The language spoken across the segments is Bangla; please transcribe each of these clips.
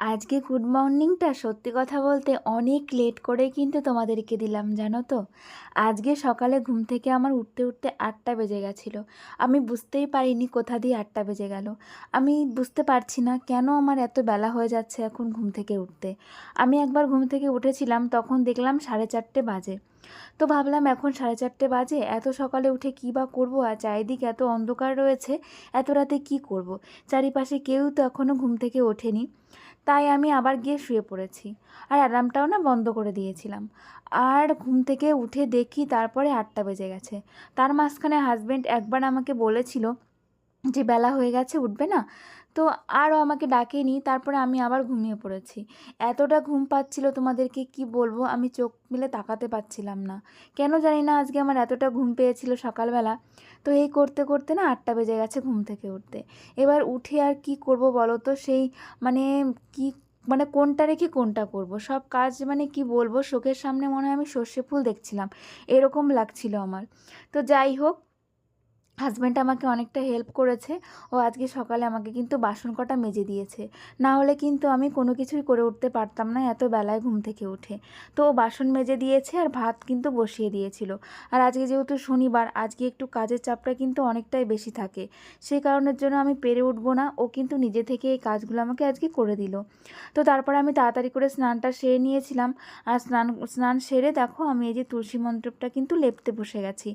আজকে গুড মর্নিংটা সত্যি কথা বলতে অনেক লেট করে কিন্তু তোমাদেরকে দিলাম, জানো তো? আজকে সকালে ঘুম থেকে আমার উঠতে উঠতে আটটা বেজে গেছিল। আমি বুঝতেই পারিনি কোথা দিয়ে আটটা বেজে গেল। আমি বুঝতে পারছি না কেন আমার এত বেলা হয়ে যাচ্ছে এখন ঘুম থেকে উঠতে। আমি একবার ঘুম থেকে উঠেছিলাম, তখন দেখলাম সাড়ে চারটে বাজে। তো ভাবলাম এখন সাড়ে চারটে বাজে, এত সকালে উঠে কী বা করব? আর চারিদিকে এত অন্ধকার রয়েছে, এত রাতে কী করব। চারিপাশে কেউ তো এখনও ঘুম থেকে ওঠেনি। তাই আমি আবার গিয়ে শুয়ে পড়েছি। আর অ্যালার্মটাও না বন্ধ করে দিয়েছিলাম। আর ঘুম থেকে উঠে দেখি তারপরে আটটা বেজে গেছে। তার মাঝখানে হাজব্যান্ড একবার আমাকে বলেছিল যে, বেলা হয়ে গেছে, উঠবে না? তো আরও আমাকে ডাকেনি, তারপরে আমি আবার ঘুমিয়ে পড়েছি। এতটা ঘুম পাচ্ছিল তোমাদেরকে কি বলব? আমি চোখ মিলে তাকাতে পারছিলাম না। কেন জানি না আজকে আমার এতটা ঘুম পেয়েছিল সকালবেলা। তো এই করতে করতে না আটটা বেজে গেছে ঘুম থেকে উঠতে। এবার উঠে আর কি করব বলো তো? সেই মানে কি মানে কোনটা রেখে কোনটা করব? সব কাজ মানে কি বলব? চোখের সামনে মনে হয় আমি সর্ষে ফুল দেখছিলাম। এরকম লাগছিল আমার। তো যাই হোক হাজব্যান্ড আমাকে অনেকটা হেল্প করেছে। ও আজকে সকালে আমাকে কিন্তু বাসন কটা মেজে দিয়েছে। না হলে কিন্তু আমি কোনো কিছুই করে উঠতে পারতাম না এত বেলায় ঘুম থেকে উঠে। তো ও বাসন মেজে দিয়েছে আর ভাত কিন্তু বসিয়ে দিয়েছিল। আর আজকে যেহেতু শনিবার, আজকে একটু কাজের চাপটা কিন্তু অনেকটাই বেশি থাকে। সেই কারণের জন্য আমি পেরে উঠবো না। ও কিন্তু নিজে থেকে এই কাজগুলো আমাকে আজকে করে দিল। তো তারপরে আমি তাড়াতাড়ি করে স্নানটা সেরে নিয়েছিলাম। আর স্নান স্নান সেরে দেখো আমি এই যে তুলসী মন্ত্রটা কিন্তু লেপতে বসে গেছি।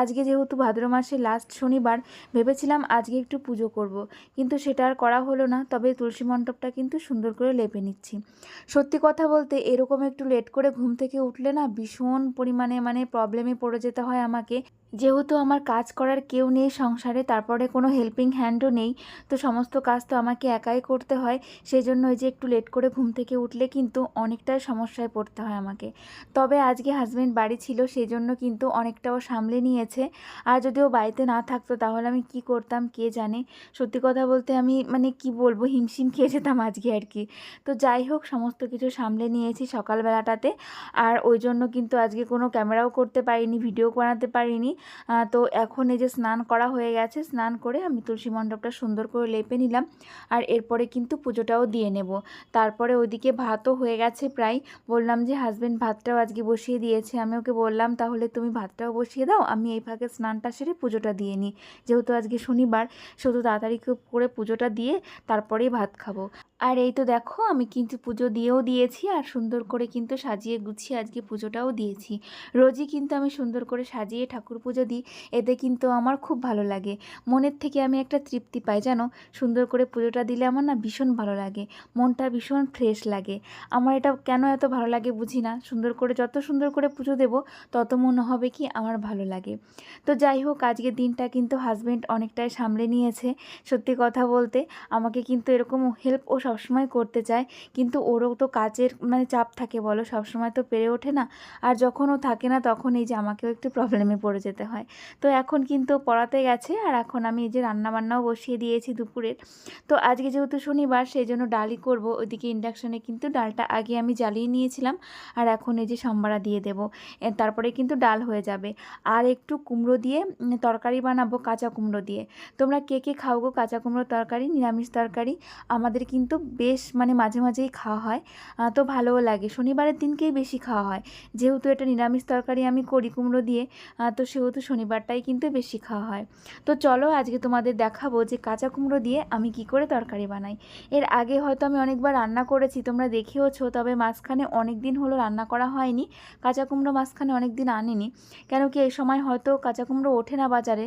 আজকে যেহেতু ভাদ্র মাসে লাস্ট শনিবার ভেবেছিলাম আজকে একটু পুজো করব। কিন্তু সেটা আর করা হলো না, তবে তুলসী মণ্ডপটা কিন্তু সুন্দর করে লেপে নিচ্ছি সত্যি কথা বলতে এরকম একটু লেট করে ঘুম থেকে উঠলে না ভীষণ পরিমাণে মানে প্রবলেমে পড়ে যেতে হয় আমাকে যেহেতু আমার কাজ করার কেউ নেই সংসারে, তারপরে কোনো হেল্পিং হ্যান্ডও নেই, তো সমস্ত কাজ তো আমাকে একাই করতে হয় সেই জন্য ওই যে একটু লেট করে ঘুম থেকে উঠলে কিন্তু অনেকটাই সমস্যায় পড়তে হয় আমাকে তবে আজকে হাজব্যান্ড বাড়ি ছিল সেই জন্য কিন্তু অনেকটাও সামলে নিয়েছে, আর যদিও বাড়িতে না থাকতো, তাহলে আমি কি করতাম কে জানে? সত্যি কথা বলতে আমি মানে কি বলব, হিমশিম খেয়ে যেতাম আজকে আর কি। তো যাই হোক, সমস্ত কিছু সামলে নিয়েছি সকালবেলাটাতে। আর ওই জন্য কিন্তু আজকে কোনো ক্যামেরাও করতে পারিনি, ভিডিও বানাতে পারিনি। তো এখন এই যে স্নান করা হয়ে গেছে, স্নান করে আমি তুলসী মণ্ডপটা সুন্দর করে লেপে নিলাম। আর এরপরে কিন্তু পুজোটাও দিয়ে নেব। তারপরে ওইদিকে ভাতও হয়ে গেছে প্রায়। বললাম যে হাজব্যান্ড ভাতটাও আজকে বসিয়ে দিয়েছে। আমি ওকে বললাম, তাহলে তুমি ভাতটাও বসিয়ে দাও, আমি এই ফাঁকে স্নানটা সেরে পুজোটা দিয়ে নিই। যেহেতু আজকে শনিবার শুধু তাড়াতাড়ি করে পুজোটা দিয়ে তারপরেই ভাত খাব। আর এই তো দেখো, আমি কিন্তু পুজো দিয়েও দিয়েছি আর সুন্দর করে কিন্তু সাজিয়ে গুছিয়ে আজকে পুজোটাও দিয়েছি। রোজই কিন্তু আমি সুন্দর করে সাজিয়ে ঠাকুর পুজো দিই, এতে কিন্তু আমার খুব ভালো লাগে। মনের থেকে আমি একটা তৃপ্তি পাই, জানো? সুন্দর করে পুজোটা দিলে আমার না ভীষণ ভালো লাগে। মনটা ভীষণ ফ্রেশ লাগে। আমার এটা কেন এত ভালো লাগে বুঝি না? সুন্দর করে, যত সুন্দর করে পুজো দেবো, তত মনে হবে কি আমার ভালো লাগে। তো যাই হোক, আজকের দিনটা কিন্তু হাজব্যান্ড অনেকটাই সামলে নিয়েছে। সত্যি কথা বলতে, আমাকে কিন্তু এরকম হেল্প ও সবসময় করতে চায়। কিন্তু ওরও তো কাজের মানে চাপ থাকে বলো, সবসময় তো পেরে ওঠে না। আর যখন ও থাকে না, তখন এই যে আমাকেও একটু প্রবলেমে পড়ে যেতে হয়। তো এখন কিন্তু পড়াতে গেছে, আর এখন আমি এই যে রান্নাবান্নাও বসিয়ে দিয়েছি দুপুরের। তো আজকে যেহেতু শনিবার সেই জন্য ডালই করব। ওইদিকে ইন্ডাকশনে কিন্তু ডালটা আগে আমি জ্বালিয়ে নিয়েছিলাম, আর এখন এই যে সম্বারা দিয়ে দেবো। তারপরে কিন্তু ডাল হয়ে যাবে। আর একটু কুমড়ো দিয়ে তরকারি বানাবো কাঁচা কুমড়ো দিয়ে। তোমরা কে কে খাও গো কাঁচা কুমড়ো তরকারি, নিরামিষ তরকারি? আমাদের কিন্তু বেশ মানে মাঝে মাঝেই খাওয়া হয়। তো ভালোও লাগে। শনিবারের দিনকেই বেশি খাওয়া হয়। যেহেতু এটা নিরামিষ তরকারি, আমি করি কুমড়ো দিয়ে তো সেহেতু শনিবারটাই কিন্তু বেশি খাওয়া হয়। তো চলো আজকে তোমাদের দেখাবো যে কাঁচা কুমড়ো দিয়ে আমি কি করে তরকারি বানাই। এর আগে হয়তো আমি অনেকবার রান্না করেছি, তোমরা দেখেওছো, তবে মাঝখানে অনেক দিন হলো রান্না করা হয়নি। কাঁচা কুমড়ো মাঝখানে অনেক দিন আনিনি। কেন কি এই সময় হয়তো কাঁচা কুমড়ো ওঠে না বাজারে।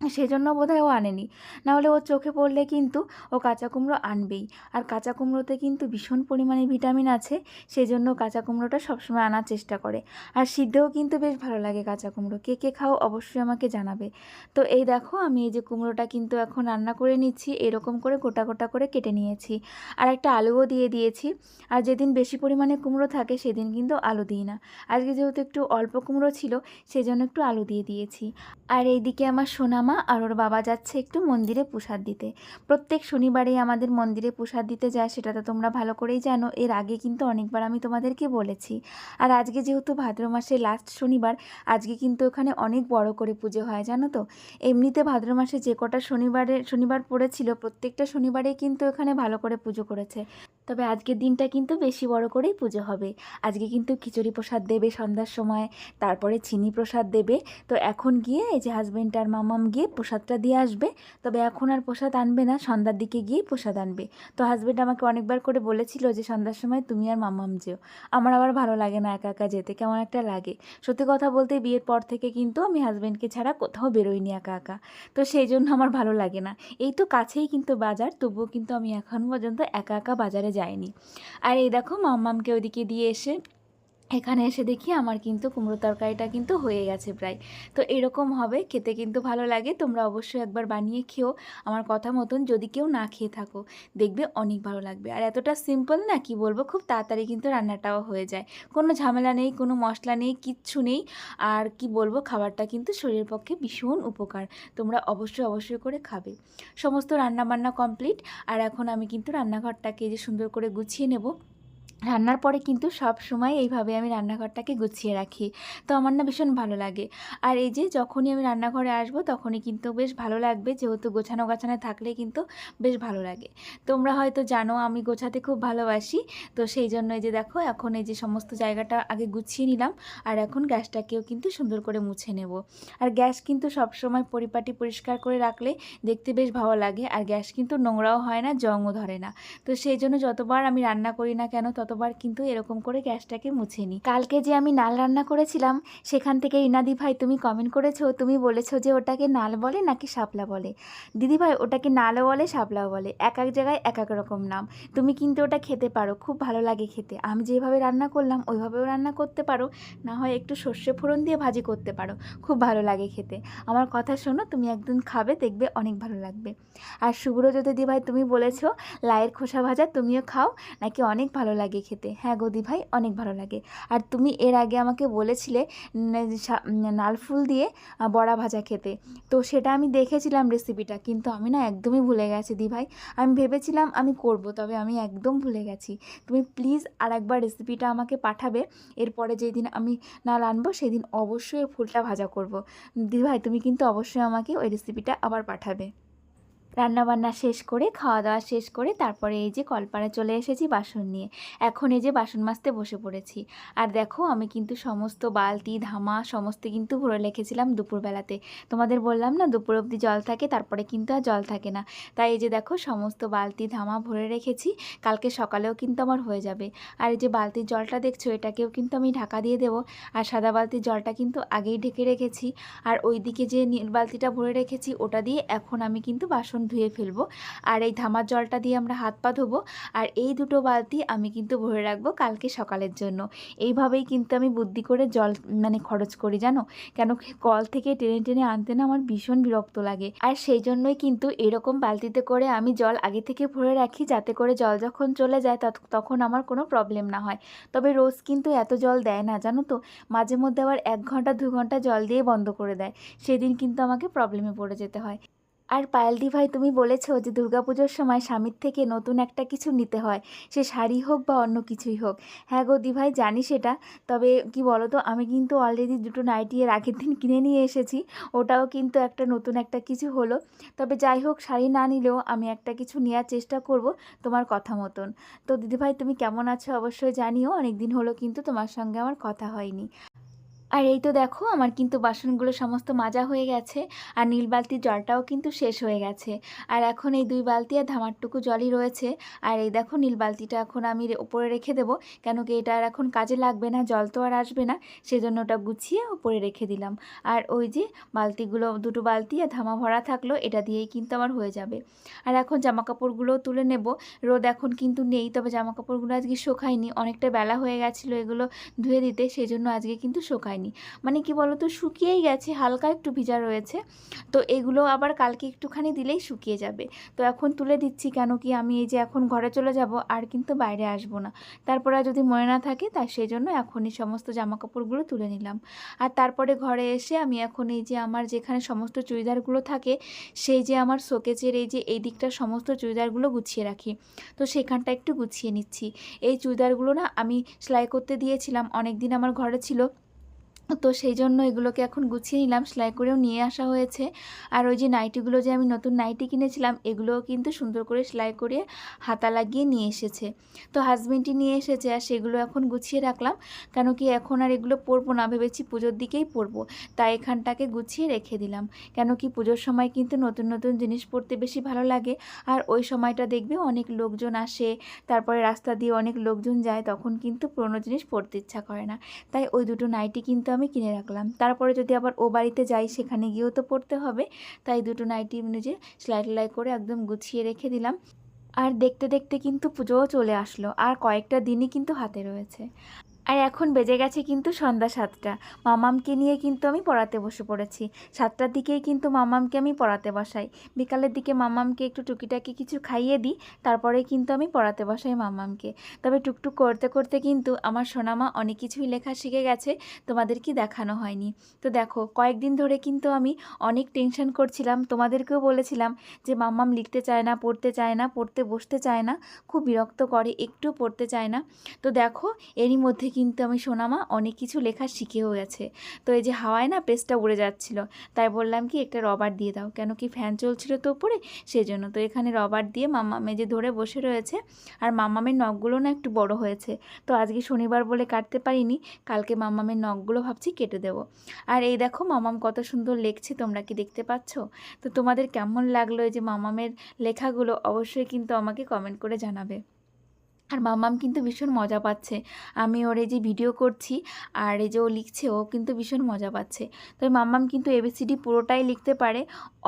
সেজন্য বোধহয় ও আনেনি। নাহলে ওর চোখে পড়লে কিন্তু ও কাঁচা কুমড়ো আনবেই। আর কাঁচা কুমড়োতে কিন্তু ভীষণ পরিমাণে ভিটামিন আছে সেই জন্য কাঁচা কুমড়োটা সবসময় আনার চেষ্টা করে। আর সিদ্ধেও কিন্তু বেশ ভালো লাগে কাঁচা কুমড়ো। কে কে খাও অবশ্যই আমাকে জানাবে। তো এই দেখো, আমি এই যে কুমড়োটা কিন্তু এখন রান্না করে নিচ্ছি, এরকম করে গোটা গোটা করে কেটে নিয়েছি। আর একটা আলুও দিয়ে দিয়েছি। আর যেদিন বেশি পরিমাণে কুমড়ো থাকে, সেদিন কিন্তু আলু দিই না। আজকে যেহেতু একটু অল্প কুমড়ো ছিল, সেজন্য একটু আলু দিয়ে দিয়েছি। আর এইদিকে আমার সোনামা জেঠিমা আর ওর বাবা যাচ্ছে একটু মন্দিরে প্রসাদ দিতে। প্রত্যেক শনিবারেই আমাদের মন্দিরে প্রসাদ দিতে যায়, সেটা তো তোমরা ভালো করেই জানো। এর আগে কিন্তু অনেকবার আমি তোমাদেরকে বলেছি। আর আজকে যেহেতু ভাদ্র মাসে লাস্ট শনিবার, আজকে কিন্তু ওখানে অনেক বড় করে পুজো হয়, জানো তো? এমনিতে ভাদ্র মাসে যে কটা শনিবারে, শনিবার পড়েছিল, প্রত্যেকটা শনিবারে কিন্তু ওখানে ভালো করে পুজো করেছে। তবে আজকের দিনটা কিন্তু বেশি বড় করেই পুজো হবে। আজকে কিন্তু খিচুড়ি প্রসাদ দেবে সন্ধ্যার সময়, তারপরে চিনি প্রসাদ দেবে। তো এখন গিয়ে এই যে হাজব্যান্ড আর মামাম গিয়ে প্রসাদটা দিয়ে আসবে। তবে এখন আর প্রসাদ আনবে না, সন্ধ্যার দিকে গিয়ে প্রসাদ আনবে। তো হাজব্যান্ড আমাকে অনেকবার করে বলেছিল যে সন্ধ্যার সময় তুমি আর মামাম যেও। আমার আবার ভালো লাগে না একা একা যেতে, কেমন একটা লাগে। সত্যি কথা বলতে বিয়ের পর থেকে কিন্তু আমি হাজব্যান্ডকে ছাড়া কোথাও বেরোইনি একা একা। তো সেই জন্য আমার ভালো লাগে না। এই তো কাছেই কিন্তু বাজার, তবুও কিন্তু আমি এখন পর্যন্ত একা একা বাজারে যাইনি আর এই দেখো মাম্মামকে ওদিকে দিয়ে এসে এখানে এসে দেখি আমার কিন্তু কুমড়ো তরকারিটা কিন্তু হয়ে গেছে প্রায়। তো এরকম হবে, খেতে কিন্তু ভালো লাগে, তোমরা অবশ্যই একবার বানিয়ে খেও। আমার কথা মতন যদি কেউ না খেয়ে থাকো, দেখবে অনেক ভালো লাগবে। আর এতটা সিম্পল না, কি বলব, খুব তাড়াতাড়ি কিন্তু রান্নাটাও হয়ে যায়। কোনো ঝামেলা নেই, কোনো মশলা নেই, কিচ্ছু নেই। আর কি বলব, খাবারটা কিন্তু শরীরের পক্ষে ভীষণ উপকার। তোমরা অবশ্যই অবশ্যই করে খাবে। সমস্ত রান্না বান্না কমপ্লিট আর এখন আমি কিন্তু রান্নাঘরটাকে যে সুন্দর করে গুছিয়ে নেব। রান্নার পরে কিন্তু সব সময় এইভাবে আমি রান্নাঘরটাকে গুছিয়ে রাখি। তো আমার না ভীষণ ভালো লাগে। আর এই যে যখনই আমি রান্নাঘরে আসব তখনই কিন্তু বেশ ভালো লাগবে। যেহেতু গোছানো গাছানো থাকলে কিন্তু বেশ ভালো লাগে। তোমরা হয়তো জানো আমি গোছাতে খুব ভালোবাসি। তো সেই জন্য এই যে দেখো এখন এই যে সমস্ত জায়গাটা আগে গুছিয়ে নিলাম। আর এখন গ্যাসটাকেও কিন্তু সুন্দর করে মুছে নেব। আর গ্যাস কিন্তু সব সময় পরিপাটি পরিষ্কার করে রাখলে দেখতে বেশ ভালো লাগে। আর গ্যাস কিন্তু নোংরাও হয় না, জংও ধরে না। তো সেই জন্য যতবার আমি রান্না করি না কেন ততবার কিন্তু এরকম করে গ্যাসটাকে মুছে নিই কালকে যে আমি নাল রান্না করেছিলাম, সেখান থেকে ইনাদি ভাই তুমি কমেন্ট করেছ, তুমি বলেছ যে ওটাকে নাল বলে নাকি শাপলা বলে। দিদি ভাই, ওটাকে নালও বলে, শাপলাও বলে। এক এক জায়গায় এক এক রকম নাম। তুমি কিন্তু ওটা খেতে পারো, খুব ভালো লাগে খেতে। আমি যেভাবে রান্না করলাম, ওইভাবেও রান্না করতে পারো। না হয় একটু সর্ষে ফোড়ন দিয়ে ভাজি করতে পারো। খুব ভালো লাগে খেতে। আমার কথা শোনো, তুমি একদিন খাবে, দেখবে অনেক ভালো লাগবে। আর সুব্রত দিদি ভাই তুমি বলেছ লায়ের খোসা ভাজা তুমিও খাও, নাকি অনেক ভালো লাগে খেতে। হ্যাঁ গদি ভাই অনেক ভালো লাগে। আর তুমি এর আগে আমাকে বলেছিলে নালফুল দিয়ে বড়া ভাজা খেতে। তো সেটা আমি দেখেছিলাম রেসিপিটা কিন্তু আমি না একদমই ভুলে গেছি দি ভাই আমি ভেবেছিলাম আমি করব, তবে আমি একদম ভুলে গেছি। তুমি প্লিজ আর একবার রেসিপিটা আমাকে পাঠাবে। এরপরে যেই দিন আমি নাল আনব, সেদিন অবশ্যই ফুলটা ভাজা করব। দি ভাই তুমি কিন্তু অবশ্যই আমাকে ওই রেসিপিটা আবার পাঠাবে। রান্নাবান্না শেষ করে খাওয়া দাওয়া শেষ করে তারপরে এই যে কলপাড়ে চলে এসেছি বাসন নিয়ে। এখন এই যে বাসন মাজতে বসে পড়েছি। আর দেখো, আমি কিন্তু সমস্ত বালতি, ধামা সমস্ত কিন্তু ভরে রেখেছিলাম দুপুরবেলাতে। তোমাদের বললাম না, দুপুর অবধি জল থাকে, তারপরে কিন্তু আর জল থাকে না। তাই এই যে দেখো, সমস্ত বালতি, ধামা ভরে রেখেছি, কালকে সকালেও কিন্তু আমার হয়ে যাবে। আর এই যে বালতির জলটা দেখছ, এটাকেও কিন্তু আমি ঢাকা দিয়ে দেবো। আর সাদা বালতির জলটা কিন্তু আগেই ঢেকে রেখেছি। আর ওইদিকে যে নীল বালতিটা ভরে রেখেছি, ওটা দিয়ে এখন আমি কিন্তু বাসন ধুয়ে ফেলব। আর এই ধামার জলটা দিয়ে আমরা হাত পা ধোবো। আর এই দুটো বালতি আমি কিন্তু ভরে রাখব কালকে সকালের জন্য। এইভাবেই কিন্তু আমি বুদ্ধি করে জল মানে খরচ করি, জানো? কেন কল থেকে টেনে টেনে আনতে না আমার ভীষণ বিরক্ত লাগে। আর সেই জন্যই কিন্তু এরকম বালতিতে করে আমি জল আগে থেকে ভরে রাখি, যাতে করে জল যখন চলে যায় তখন আমার কোনো প্রবলেম না হয়। তবে রোজ কিন্তু এত জল দেয় না, জানো তো? মাঝে মধ্যে আবার এক ঘণ্টা, দু ঘণ্টা জল দিয়ে বন্ধ করে দেয়। সেদিন কিন্তু আমাকে প্রবলেমে পড়ে যেতে হয়। আর পায়েলদি ভাই, তুমি বলেছ যে দুর্গাপুজোর সময় স্বামীর থেকে নতুন একটা কিছু নিতে হয়। সে শাড়ি হোক বা অন্য কিছুই হোক। হ্যাঁ গো দি ভাই, জানি সেটা। তবে কি বলো তো আমি কিন্তু অলরেডি দুটো নাইটি এর আগের দিন কিনে নিয়ে এসেছি। ওটাও কিন্তু একটা নতুন একটা কিছু হলো। তবে যাই হোক, শাড়ি না নিলেও আমি একটা কিছু নেওয়ার চেষ্টা করব তোমার কথা মতন। তো দিদিভাই তুমি কেমন আছো অবশ্যই জানিও। অনেক দিন হলো কিন্তু তোমার সঙ্গে আমার কথা হয়নি। আর এই তো দেখো, আমার কিন্তু বাসনগুলো সমস্ত মাজা হয়ে গেছে আর নীল বালতির জলটাও কিন্তু শেষ হয়ে গেছে। আর এখন এই দুই বালতি আর ধামারটুকু জলই রয়েছে। আর এই দেখো নীল বালতিটা এখন আমি ওপরে রেখে দেবো, কেন কি এটা আর এখন কাজে লাগবে না, জল তো আর আসবে না, সেজন্য ওটা গুছিয়ে ওপরে রেখে দিলাম। আর ওই যে বালতিগুলো, দুটো বালতি আর ধামা ভরা থাকল, এটা দিয়েই কিন্তু আমার হয়ে যাবে। আর এখন জামা কাপড়গুলোও তুলে নেব। রোদ এখন কিন্তু নেই, তবে জামা কাপড়গুলো আজকে শোকায়নি, অনেকটা বেলা হয়ে গেছিল এগুলো ধুয়ে দিতে সেই জন্য আজকে কিন্তু শোকায়নি। হয়নি মানে কি বলো তো শুকিয়েই গেছে, হালকা একটু ভিজা রয়েছে। তো এগুলো আবার কালকে একটুখানি দিলেই শুকিয়ে যাবে। তো এখন তুলে দিচ্ছি কেন কি, আমি এই যে এখন ঘরে চলে যাব, আর কিন্তু বাইরে আসব না। তারপরে যদি মনে না থাকে তাই সেই জন্য এখনই সমস্ত জামা কাপড়গুলো তুলে নিলাম। আর তারপরে ঘরে এসে আমি এখন এই যে আমার যেখানে সমস্ত চুড়িদারগুলো থাকে, সেই যে আমার শোকেজের এই যে এই দিকটা সমস্ত চুড়িদারগুলো গুছিয়ে রাখি। তো সেখানটা একটু গুছিয়ে নিচ্ছি। এই চুড়িদারগুলো না আমি সেলাই করতে দিয়েছিলাম অনেক দিন আমার ঘরে ছিল। তো সেই জন্য এগুলোকে এখন গুছিয়ে নিলাম, সেলাই করেও নিয়ে আসা হয়েছে। আর ওই যে নাইটিগুলো যে আমি নতুন নাইটি কিনেছিলাম, এগুলোও কিন্তু সুন্দর করে সেলাই করে হাতা লাগিয়ে নিয়ে এসেছে। তো হাজবেন্ডই নিয়ে এসেছে আর সেগুলো এখন গুছিয়ে রাখলাম। কেন কি এখন আর এগুলো পরবো না, ভেবেছি পুজোর দিকেই পরবো। তাই এখানটাকে গুছিয়ে রেখে দিলাম। কেন কি পুজোর সময় কিন্তু নতুন নতুন জিনিস পরতে বেশি ভালো লাগে। আর ওই সময়টা দেখবে অনেক লোকজন আসে, তারপরে রাস্তা দিয়ে অনেক লোকজন যায়, তখন কিন্তু পুরোনো জিনিস পরতে ইচ্ছা করে না। তাই ওই দুটো নাইটি কিন্তু আমি কিনে রাখলাম। তারপরে যদি আবার ও বাড়িতে যাই, সেখানে গিয়েও তো পড়তে হবে। তাই দুটো নাইটি নিজে সেলাই টেলাই করে একদম গুছিয়ে রেখে দিলাম। আর দেখতে দেখতে কিন্তু পুজোও চলে আসলো। আর কয়েকটা দিনই কিন্তু হাতে রয়েছে। আর এখন বেজে গেছে কিন্তু সন্ধ্যা সাতটা। মামামকে নিয়ে কিন্তু আমি পড়াতে বসে পড়েছি। সাতটার দিকেই কিন্তু মামামকে আমি পড়াতে বসাই। বিকালের দিকে মামামকে একটু টুকিটাকি কিছু খাইয়ে দিই, তারপরে কিন্তু আমি পড়াতে বসাই মামামকে। তবে টুকটুক করতে করতে কিন্তু আমার সোনামা অনেক কিছুই লেখা শিখে গেছে, তোমাদের কি দেখানো হয়নি। তো দেখো, কয়েকদিন ধরে কিন্তু আমি অনেক টেনশন করছিলাম, তোমাদেরকেও বলেছিলাম যে মাম্মাম লিখতে চায় না, পড়তে চায় না, পড়তে বসতে চায় না, খুব বিরক্ত করে একটু পড়তে চায় না। তো দেখো, এরই মধ্যে কিন্তু আমি সোনামা অনেক কিছু লেখা শিখেও গেছে। তো এই যে হাওয়ায় না পেজটা উড়ে যাচ্ছিল, তাই বললাম কি একটা রবার দিয়ে দাও। কেন কি ফ্যান চলছিল তো উপরে সেই জন্য তো এখানে রবার দিয়ে মাম্মা মেজে ধরে বসে রয়েছে, আর মাম্মামের নখগুলো না একটু বড় হয়েছে। তো আজকে শনিবার বলে কাটতে পারিনি, কালকে মাম্মামের নখগুলো ভাবছি কেটে দেবো। আর এই দেখো মামাম কত সুন্দর লেখছে, তোমরা কি দেখতে পাচ্ছ? তো তোমাদের কেমন লাগল এই যে মামামের লেখাগুলো, অবশ্যই কিন্তু আমাকে কমেন্ট করে জানাবে। আর মাম্মাম কিন্তু ভীষণ মজা পাচ্ছে। আমি ওর এই যে ভিডিও করছি আর এই যে ও লিখছে, ও কিন্তু ভীষণ মজা পাচ্ছে। তবে মাম্মাম কিন্তু এবিসিডি পুরোটাই লিখতে পারে,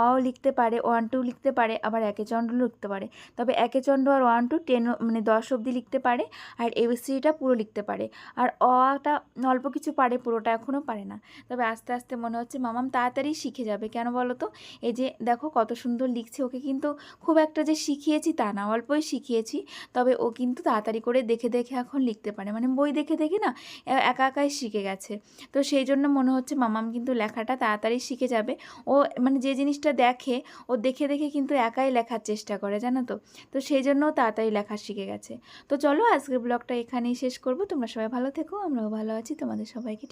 অও লিখতে পারে ওয়ান টু লিখতে পারে, আবার একে চন্দ্র লিখতে পারে। তবে একে চন্দ্র আর ওয়ান টু টেন মানে দশ অবধি লিখতে পারে আর এবিসিডিটা পুরো লিখতে পারে। আর অটা অল্প কিছু পারে, পুরোটা এখনও পারে না। তবে আস্তে আস্তে মনে হচ্ছে মামাম তাড়াতাড়ি শিখে যাবে। কেন বলো তো? এই যে দেখো কত সুন্দর লিখছে। ওকে কিন্তু খুব একটা যে শিখিয়েছি তা না, অল্পই শিখিয়েছি। তবে ও কিন্তু তাড়াতাড়ি করে দেখে দেখে এখন লিখতে পারে। মানে বই দেখে দেখে না একা, একাই শিখে গেছে। তো সেই জন্য মনে হচ্ছে মামাম কিন্তু লেখাটা তাড়াতাড়ি শিখে যাবে। ও মানে যে জিনিসটা দেখে, ও দেখে দেখে কিন্তু একাই লেখার চেষ্টা করে, জানো তো? তো সেই জন্য তাড়াতাড়ি লেখা শিখে গেছে। তো চলো আজকের ব্লগটা এখানেই শেষ করব। তোমরা সবাই ভালো থেকো, আমরাও ভালো আছি। তোমাদের সবাইকে